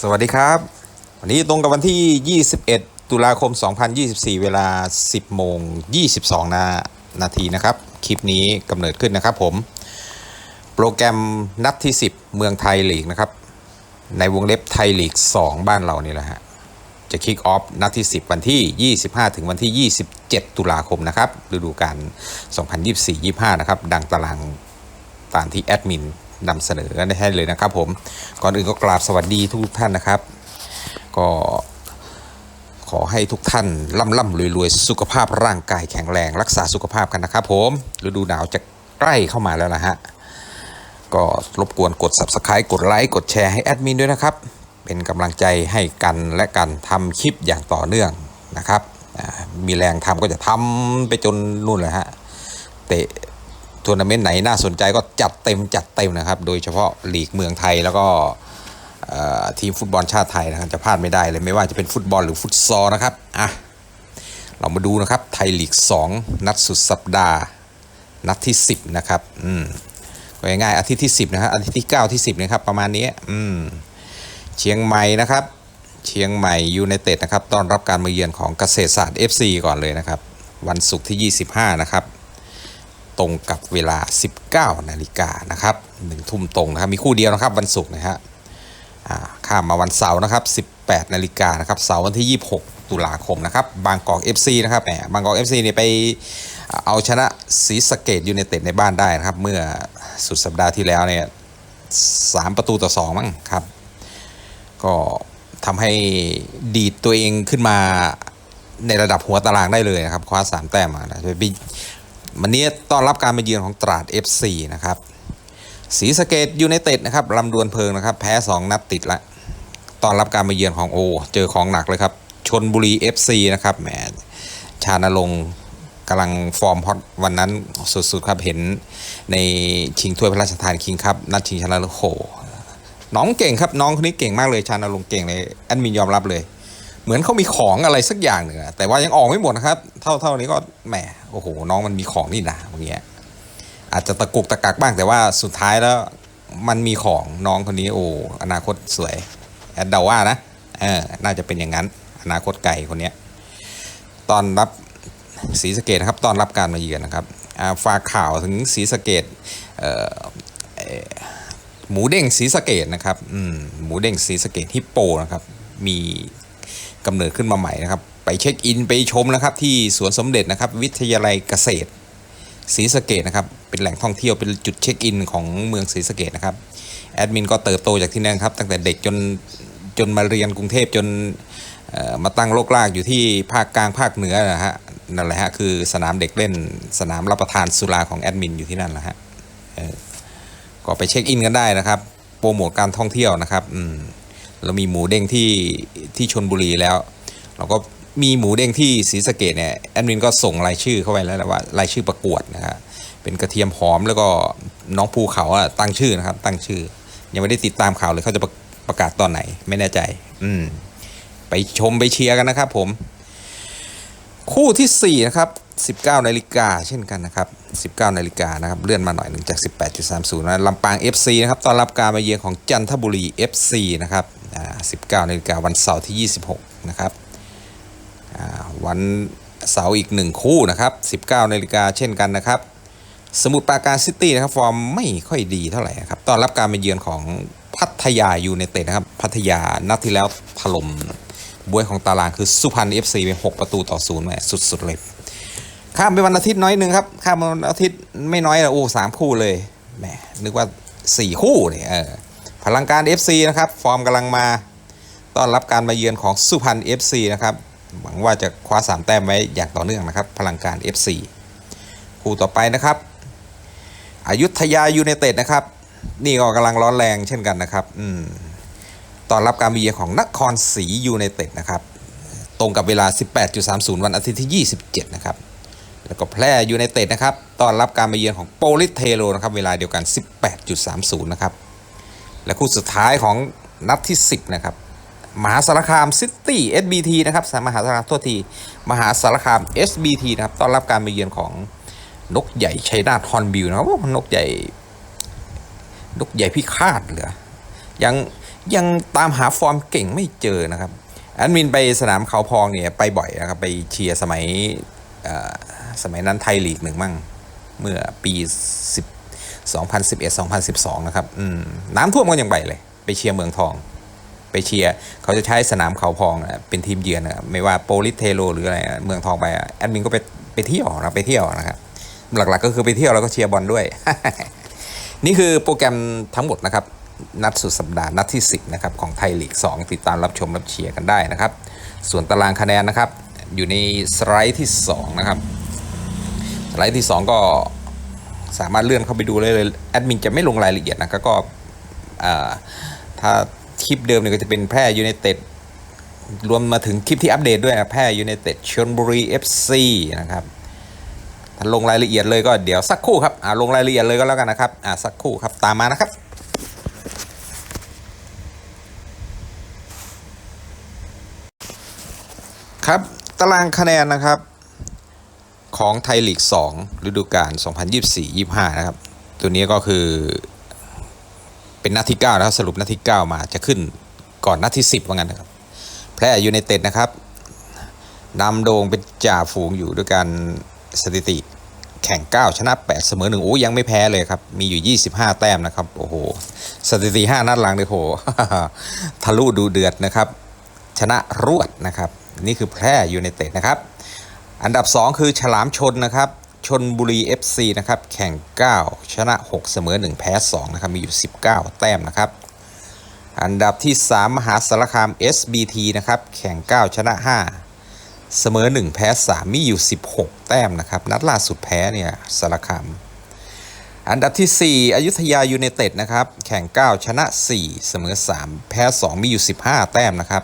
สวัสดีครับ วันนี้ตรงกับวันที่ 21 ตุลาคม 2024 เวลา 10 โมง 22 นานาทีนะครับ คลิปนี้กำเนิดขึ้นนะครับผม โปรแกรมนัดที่ 10 เมืองไทยลีกนะครับ ในวงเล็บไทยลีก 2 บ้านเรานี่แหละฮะ จะคิกออฟนัดที่ 10 วันที่ 25 ถึงวันที่ 27 ตุลาคมนะครับ ฤดูกาล 2024-25 นะครับ ดังตารางตามที่แอดมิน นำเสนอได้ให้เลยนะครับ ผมก่อนอื่นก็กราบสวัสดีทุกท่านนะครับ ก็ขอให้ทุกท่านร่ำร่ำรวยรวยสุขภาพร่างกายแข็งแรง รักษาสุขภาพกันนะครับ ผมฤดูหนาวจะใกล้เข้ามาแล้วนะฮะก็รบกวนกด subscribe กดไลค์กดแชร์ให้แอดมินด้วยนะครับ เป็นกำลังใจให้กันและกันทำคลิปอย่างต่อเนื่องนะครับ มีแรงทำก็จะทำไปจนนู่นเลยฮะเตะ ทัวร์นาเมนต์ไหนน่าสนใจก็จัดเต็มจัดเต็มนะครับ โดยเฉพาะลีกเมืองไทยแล้วก็ทีมฟุตบอลชาติไทยนะครับจะพลาดไม่ได้เลยไม่ว่าจะเป็นฟุตบอลหรือฟุตซอลนะครับอะเรามาดูนะครับไทยลีก 2 นัดสุดสัปดาห์ นัดที่ 10 นะครับอืมก็ง่ายๆอาทิตย์ที่ 10 นะฮะอาทิตย์ที่ 9 ที่ 10 นะครับ ประมาณนี้อืมเชียงใหม่นะครับ เชียงใหม่ยูไนเต็ดนะครับต้อนรับการมาเยือนของเกษตรศาสตร์ FC ก่อนเลยนะครับ วันศุกร์ที่ 25 นะครับ ตรงกับเวลา 19 นาฬิกานะครับหนึ่งทุ่มตรงนะครับ มีคู่เดียวนะครับวันศุกร์นะฮะข้ามมาวันเสาร์นะครับ 18 นาฬิกานะครับ เสาร์วันที่ 26 ตุลาคมนะครับ บางกอก FC นะครับแหมบางกอก FC เนี่ยไปเอาชนะศรีสะเกดยูไนเต็ดในบ้านได้นะครับ เมื่อสุดสัปดาห์ที่แล้วเนี่ยสามประตูต่อ2มั้งครับ ก็ทำให้ดีดตัวเองขึ้นมาในระดับหัวตารางได้เลยนะครับ คว้า3แต้มมานะไป วันนี้ต้อนรับการมาเยือนของตราด FC นะครับศรีสเกดยูไนเต็ดนะครับลำดวนเพลิงนะครับ แพ้ 2 นัดติดละต้อนรับการมาเยือนของโอ เจอของหนักเลยครับชนบุรี FC นะครับแหมชานลงค์กำลังฟอร์มฮอตวันนั้นสุดๆครับเห็นในชิงถ้วยพระราชทานคิงครับนัดชิงชนะเลิศโหน้องเก่งครับน้องคนนี้เก่งมากเลยชานลงค์เก่งเลยแอดมินยอมรับเลย เหมือนเขามีของอะไรสักอย่างหนึ่งอะแต่ว่ายังออกไม่หมดนะครับ เท่าเท่านี้ก็แหมโอ้โหน้องมันมีของนี่นะอย่างเงี้ยอาจจะตะกุกตะกักบ้างแต่ว่าสุดท้ายแล้วมันมีของน้องคนนี้โอ้อนาคตสวยแอดเดาว่านะเออน่าจะเป็นอย่างนั้น อนาคตไก่คนเนี้ยตอนรับศรีสะเกดนะครับตอนรับการมาเยือนนะครับอ่าฝากข่าวถึงศรีสะเกดเหมูเด้งศรีสะเกดนะครับมหมูเด้งศรีสะเกดฮิปโปนะครับมี กำเนิดขึ้นมาใหม่นะครับ ไปเช็คอินไปชมนะครับ ที่สวนสมเด็จนะครับ วิทยาลัยเกษตรศรีสะเกดนะครับเป็นแหล่งท่องเที่ยวเป็นจุดเช็คอินของเมืองศรีสะเกดนะครับแอดมินก็เติบโตจากที่นั่นครับ ตั้งแต่เด็กจนจนมาเรียนกรุงเทพจนมาตั้งโลกลากอยู่ที่ภาคกลางภาคเหนือนะฮะนั่นแหละฮะคือสนามเด็กเล่นสนามรับประทานสุราของแอดมินอยู่ที่นั่นแหละฮะก็ไปเช็คอินกันได้นะครับ โปรโมทการท่องเที่ยวนะครับอืม เรามีหมูเด้งที่ที่ชนบุรีแล้ว เราก็มีหมูเด้งที่ศรีสะเกดเนี่ยแอดมินก็ส่งรายชื่อเข้าไปแล้วว่ารายชื่อประกวดนะฮะเป็นกระเทียมหอมแล้วก็น้องภูเขาอะตั้งชื่อนะครับ ตั้งชื่อ ยังไม่ได้ติดตามข่าวเลยเขาจะประประกาศตอนไหน ไม่แน่ใจ อืม ไปชมไปเชียร์กันนะครับผม คู่ที่4นะครับ 19นาฬิกาเช่นกันนะครับ 19นาฬิกานะครับ เลื่อนมาหน่อยหนึ่งจาก 18.30นะลำปาง FC นะครับตอนรับการมาเยือนของจันทบุรี FC นะครับ19นาฬิกาวันเสาร์ที่ 26 นะครับวันเสาร์อีกหนึ่งคู่นะครับ 19นาฬิกาเช่นกันนะครับ สมุทรปราการซิตี้นะครับ ฟอร์มไม่ค่อยดีเท่าไหร่นะครับตอนรับการมาเยือนของพัทยายูไนเต็ดนะครับ พัทยานัดที่แล้วถล่มบวยของตารางคือสุพรรณ FC ไป6ประตูต่อศูนย์แหมสุดๆเลย ข้ามไปวันอาทิตย์น้อยหนึ่งครับข้ามวันอาทิตย์ไม่น้อยอะโอ้สามคู่เลยแหมนึกว่าสี่คู่เนี่ยเออพลังการ FC นะครับ ฟอร์มกำลังมาต้อนรับการมาเยือนของสุพรรณ FC นะครับหวังว่าจะคว้าสามแต้มไว้อย่างต่อเนื่องนะครับ พลังการ FC คู่ต่อไปนะครับอยุธยายูไนเต็ดนะครับ นี่ก็กำลังร้อนแรงเช่นกันนะครับอืมต้อนรับการมาเยือนของนครศรียูไนเต็ดนะครับ ตรงกับเวลา 18.30 วันอาทิตย์ที่ 27 นะครับ แล้วก็แพร่ยูไนเต็ดนะครับต้อนรับการมาเยือนของโปลิสเทโรนะครับเวลาเดียวกัน 18.30 นะครับ และคู่สุดท้ายของนัดที่ 10 นะครับ มหาสารคามซิตี้ SBT นะครับมหาสารคามโทษที มหาสารคาม SBT นะครับต้อนรับการมาเยือนของนกใหญ่ชัยนาทฮอนบิวนะครับนกใหญ่นกใหญ่พิฆาตเหลือยังยังตามหาฟอร์มเก่งไม่เจอนะครับแอดมินไปสนามเขาพองเนี่ยไปบ่อยนะครับไปเชียร์สมัยอ่อ สมัยนั้นไทยลีกหนึ่งมั่ง เมื่อปี10 2011 2012 นะครับน้ำท่วมก็ยังไปเลย ไปเชียร์เมืองทอง ไปเชียร์เขาจะใช้สนามเขาพองเป็นทีมเยือนนะไม่ว่าโปลิสเทโลหรืออะไรเมืองทองไปอะแอดมินก็ไปไปเที่ยวนะไปเที่ยวนะครับหลักๆก็คือไปเที่ยวแล้วก็เชียร์บอลด้วย นี่คือโปรแกรมทั้งหมดนะครับ นัดสุดสัปดาห์นัดที่ 10 นะครับ ของไทยลีก 2 ติดตามรับชมรับเชียร์กันได้นะครับ ส่วนตารางคะแนนนะครับ อยู่ในสไลด์ที่ 2 นะครับ ไลด์ที่ 2 ก็สามารถเลื่อนเข้าไปดูเลยเลยแอดมินจะไม่ลงรายละเอียดนะครับก็ถ้าคลิปเดิมเนี่ยก็จะเป็นแพร่ยูไนเต็ดรวมมาถึงคลิปที่อัปเดตด้วยนะแพร่ยูไนเต็ดชลบุรี FC นะครับถ้าลงรายละเอียดเลยก็เดี๋ยวสักครู่ครับอ่าลงรายละเอียดเลยก็แล้วกันนะครับอ่าสักครู่ครับตามมานะครับครับตารางคะแนนนะครับ ของไทยลีก 2 ฤดูกาล 2024-25 นะครับ ตัวนี้ก็คือเป็นนัดที่ 9 นะครับ สรุปนัดที่ 9 มาจะขึ้นก่อนนัดที่ 10 ว่างั้นนะครับ แพร่ยูไนเต็ดนะครับนำโด่งเป็นจ่าฝูงอยู่ด้วยการสถิติแข่ง 9 ชนะ 8 เสมอ1โอ้ยังไม่แพ้เลยครับ มีอยู่ 25 แต้มนะครับ โอ้โห สถิติ 5 นัดหลังเลยโห ทะลุดูเดือดนะครับ ชนะรวดนะครับ นี่คือแพร่ยูไนเต็ดนะครับ อันดับ 2 คือฉลามชนนะครับชนบุรี FC นะครับแข่ง 9 ชนะ 6 เสมอ 1 แพ้2นะครับมีอยู่ 19 แต้มนะครับ อันดับที่ 3 มหาสารคาม SBT นะครับแข่ง 9 ชนะ 5 เสมอ 1 แพ้ 3 มีอยู่ 16 แต้มนะครับนัดล่าสุดแพ้เนี่ยสารคาม อันดับที่ 4 อยุธยายูไนเต็ดนะครับแข่ง 9 ชนะ 4 เสมอ 3 แพ้ 2 มีอยู่ 15 แต้มนะครับ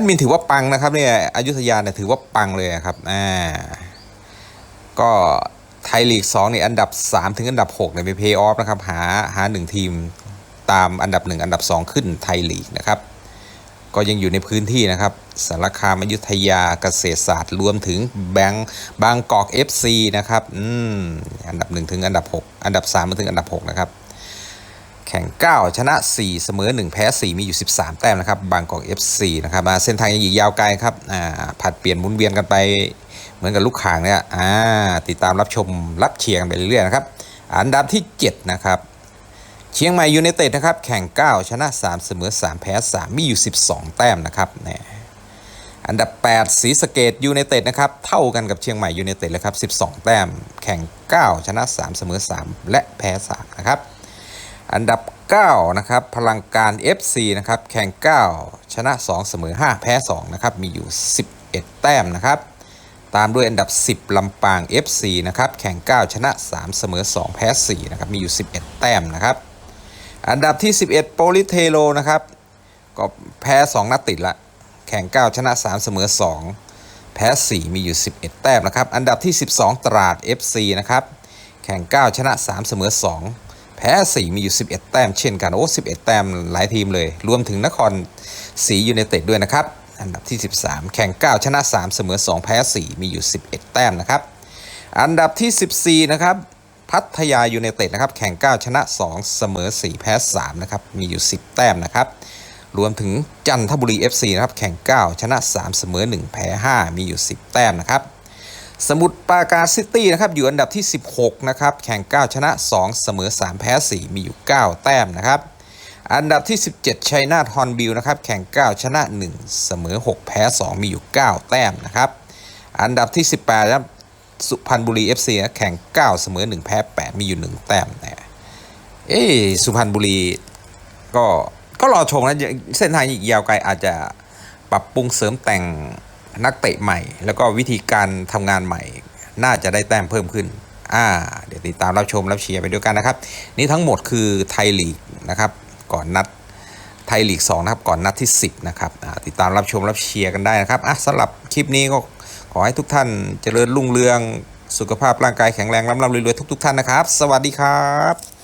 ดมินถือว่าปังนะครับเนี่ยอยุธยาเนี่ยถือว่าปังเลยครับอ่าก็ไทยลีก2เนี่ยอันดับ 3 ถึงอันดับ6เนี่ยไปเพย์ออฟนะครับหาหาหนึ่งทีมตามอันดับ 1 อันดับ 2 ขึ้นไทยลีกนะครับก็ยังอยู่ในพื้นที่นะครับสารคามอยุธยาเกษตรศาสตร์รวมถึงแบงค์บางกอก FC นะครับอืมอันดับ 1 ถึงอันดับ 6 อันดับ3มาถึงอันดับ 6 นะครับ แข่ง 9 ชนะ 4 เสมอ 1 แพ้ 4 มีอยู่ 13 แต้มนะครับ บางกอก FC นะครับมาเส้นทางยังอีกยาวไกลครับอ่าผัดเปลี่ยนหมุนเวียนกันไป เหมือนกับลูกข่างเนี่ยอ่าติดตามรับชมรับเชียร์กันไปเรื่อยๆนะครับ อันดับที่ 7 นะครับเชียงใหม่ยูไนเต็ดนะครับ แข่ง 9 ชนะ 3 เสมอ 3 แพ้ 3 มีอยู่ 12 แต้มนะครับเนี่ยอันดับ 8ศรีสะเกดยูไนเต็ดนะครับ เท่ากันกับเชียงใหม่ยูไนเต็ดเลยครับ 12 แต้ม แข่ง 9 ชนะ 3 เสมอ 3 และแพ้ 3 นะครับ อันดับ 9 นะครับ พลังการ FC นะครับ แข่ง 9 ชนะ 2 เสมอ 5 แพ้ 2 นะครับ มีอยู่ 11 แต้มนะครับ ตามด้วยอันดับ 10 ลำปาง FC นะครับ แข่ง 9 ชนะ 3 เสมอ 2 แพ้ 4 นะครับ มีอยู่ 11 แต้มนะครับ อันดับที่ 11 โปลิเทโล นะครับ ก็แพ้ 2 นัดติดละ แข่ง 9 ชนะ 3 เสมอ 2 แพ้ 4 มีอยู่ 11 แต้มนะครับ อันดับที่ 12 ตราด FC นะครับ แข่ง 9 ชนะ 3 เสมอ 2 แพ้ 4 มีอยู่ 11 แต้มเช่นกัน โอ้ 11 แต้มหลายทีมเลย รวมถึงนครศรียูไนเต็ดด้วยนะครับ อันดับที่ 13 แข่ง 9 ชนะ 3 เสมอ 2 แพ้ 4 มีอยู่ 11 แต้มนะครับ อันดับที่ 14 นะครับ พัทยายูไนเต็ดนะครับ แข่ง 9 ชนะ 2 เสมอ 4 แพ้ 3 นะครับ มีอยู่ 10 แต้มนะครับ รวมถึงจันทบุรี FC นะครับ แข่ง 9 ชนะ 3 เสมอ 1 แพ้ 5 มีอยู่ 10 แต้มนะครับ สมุทรปราการซิตี้นะครับอยู่อันดับที่ 16 นะครับ แข่ง 9 ชนะ 2 เสมอ 3 แพ้ 4 มีอยู่ 9 แต้มนะครับ อันดับที่ 17ชัยนาทฮอนบิลนะครับแข่ง 9 ชนะ 1 เสมอ 6 แพ้ 2 มีอยู่ 9 แต้มนะครับ อันดับที่ 18ครับสุพรรณบุรี FC นะแข่ง 9 เสมอ 1 แพ้ 8 มีอยู่ 1 แต้มนะเอ้สุพรรณบุรีก็ก็รอชมนะเส้นทางอีกยาวไกลอาจจะปรับปรุงเสริมแต่ง นักเตะใหม่ แล้วก็วิธีการทำงานใหม่ น่าจะได้แต้มเพิ่มขึ้นอ่าเดี๋ยวติดตามรับชมรับเชียร์ไปด้วยกันนะครับ นี่ทั้งหมดคือไทยลีกนะครับ ก่อนนัดไทยลีก2นะครับ ก่อนนัดที่ 10 นะครับอ่าติดตามรับชมรับเชียร์กันได้นะครับอะสำหรับคลิปนี้ก็ขอให้ทุกท่านเจริญรุ่งเรืองสุขภาพร่างกายแข็งแรงร่ำรวยรวยทุกๆ ท่านนะครับ สวัสดีครับ